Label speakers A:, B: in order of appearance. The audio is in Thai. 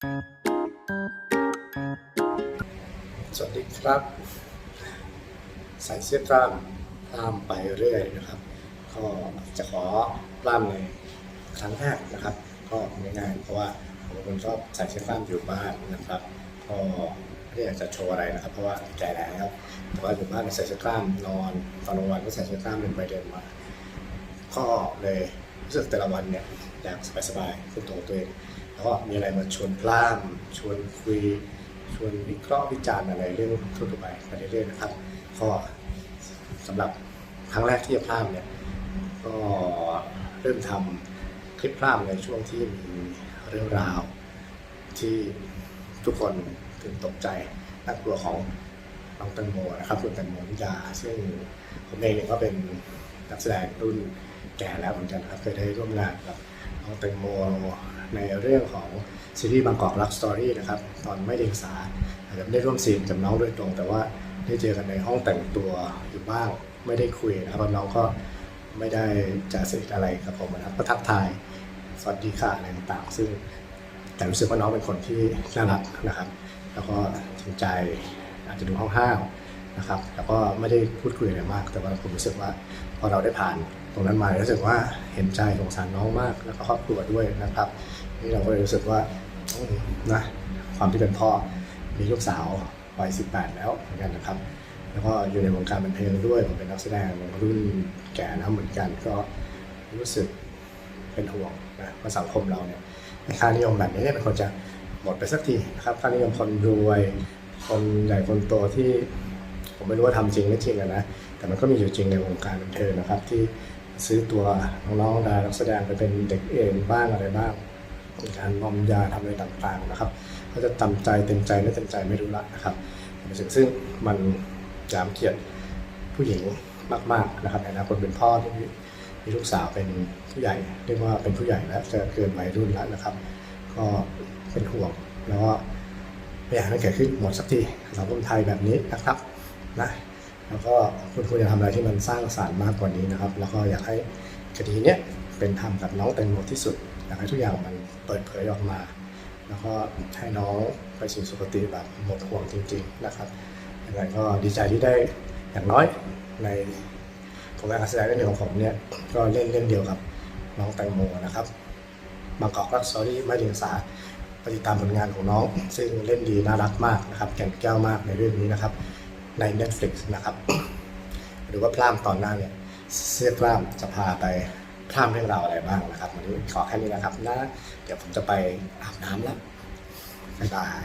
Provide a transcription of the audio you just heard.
A: สวัสดีครับ ใส่เสื้อกล้ามกล้ามไปเรื่อยนะครับ ก็จะขอปล้ามในครั้งแรกนะครับ ก็ง่ายๆเพราะว่าผมเป็นคนชอบใส่เสื้อกล้ามอยู่บ้านนะครับก็ไม่ได้อยากจะโชว์อะไรนะครับ เพราะว่าแก่แล้วแต่ว่าอยู่บ้านก็ใส่เสื้อกล้ามนอนตอนกลางวันก็ใส่เสื้อกล้ามเดินไปเดินมาก็เลยรู้สึกแต่ละวันเนี่ยอยากสบายๆขึ้นตัวตัวเอง แล้วก็มีอะไรมาชวนพล่ามชวนคุย ชวนวิเคราะห์วิจารณ์อะไรเรื่องทั่วไปไปเรื่อยๆนะครับก็สำหรับครั้งแรกที่จะพล่ามเนี่ยก็เริ่มทำคลิปพล่ามในช่วงที่มีเรื่องราว ที่ทุกคนถึงตกใจน่ากลัวของน้องตังโมนะครับคุณตังโมนิดาซึ่งผมเองเนี่ยก็เป็นนักแสดงรุ่นแก่แล้วเหมือนกันครับเคยได้ร่วมงานกับ องแตงโมในเรื่องของซีรีส์บางกอกรักสตอรี่นะครับตอนไม่เดียงสาอาจจะไม่ได้ร่วมซีนกับน้องโดยตรง แต่ว่าได้เจอกันในห้องแต่งตัวอยู่บ้างไม่ได้คุยนะครับน้องก็ไม่ได้จะสนิทอะไรกับผมนะครับก็ทักทายสวัสดีค่ะอะไรต่างๆ ซึ่งแต่รู้สึกว่าน้องเป็นคนที่น่ารักนะครับ แล้วก็จริงใจอาจจะดูห้าวๆนะครับ แล้วก็ไม่ได้พูดคุยอะไรมาก แต่ว่าผมรู้สึกว่าพอเราได้ผ่าน ตรงนั้นมารู้สึกว่าเห็นใจสงสารน้องมาก แล้วก็ครอบครัวด้วยนะครับ นี่เราก็เลยรู้สึกว่านะความที่เป็นพ่อมีลูกสาววัย18 แล้วเหมือนกันนะครับ แล้วก็อยู่ในวงการบันเทิงด้วยผมเป็นนักแสดงรุ่นแก่แล้วเหมือนกันก็รู้สึกเป็นห่วงนะว่าสังคมเราเนี่ยค่านิยมแบบนี้เนี่ยมันควรจะหมดไปสักทีนะครับค่านิยมคนรวยคนใหญ่คนโตที่ผมไม่รู้ว่าทำจริงไม่จริงอะนะ แต่มันก็มีอยู่จริงในวงการบันเทิงนะครับ ที่ ซื้อตัวน้องๆดารานักแสดงไปเป็นเด็กเองบ้างอะไรบ้างมีการมอมยาทำอะไรต่างๆนะครับเขาจะตำใจเต็มใจไม่เต็มใจไม่รู้ละนะครับซึ่งมันยามเกียรติผู้หญิงมากๆนะครับในอนาคตเป็นพ่อที่มีลูกสาวเป็นผู้ใหญ่เรียกว่าเป็นผู้ใหญ่แล้วจะเกินวัยรุ่นแล้วนะครับ ก็เป็นห่วงแล้วก็ไม่อยากให้เกิดขึ้นหมดสักทีสังคมไทยแบบนี้นะครับนะ แล้วก็คุณควรจะทำอะไรที่มันสร้างสรรค์มากกว่านี้นะครับ แล้วก็อยากให้คดีเนี้ยเป็นธรรมกับน้องแตงโมที่สุด อยากให้ทุกอย่างมันเปิดเผยออกมา แล้วก็ให้น้องไปสู่สุคติแบบหมดห่วงจริง ๆ นะครับยังไงก็ดีใจที่ได้อย่างน้อยในผลงานการแสดงเรื่องนี้ของผมเนี่ยก็เล่นเรื่องเดียวกับน้องแตงโมนะครับบางกอกรักสอรี่ไม่เดียงสาปติดตามผลงานของน้อง ซึ่งเล่นดีน่ารักมากนะครับแก่นแก้วมากในเรื่องนี้นะครับ ใน Netflix นะครับ หรือว่าพลามตอนหน้าเนี่ยเสื้อกล้ามจะพาไปพลามเรื่องราวอะไรบ้างนะครับวันนี้ขอแค่นี้นะครับนะเดี๋ยวผมจะไปอาบน้ำแล้วบ๊ายบาย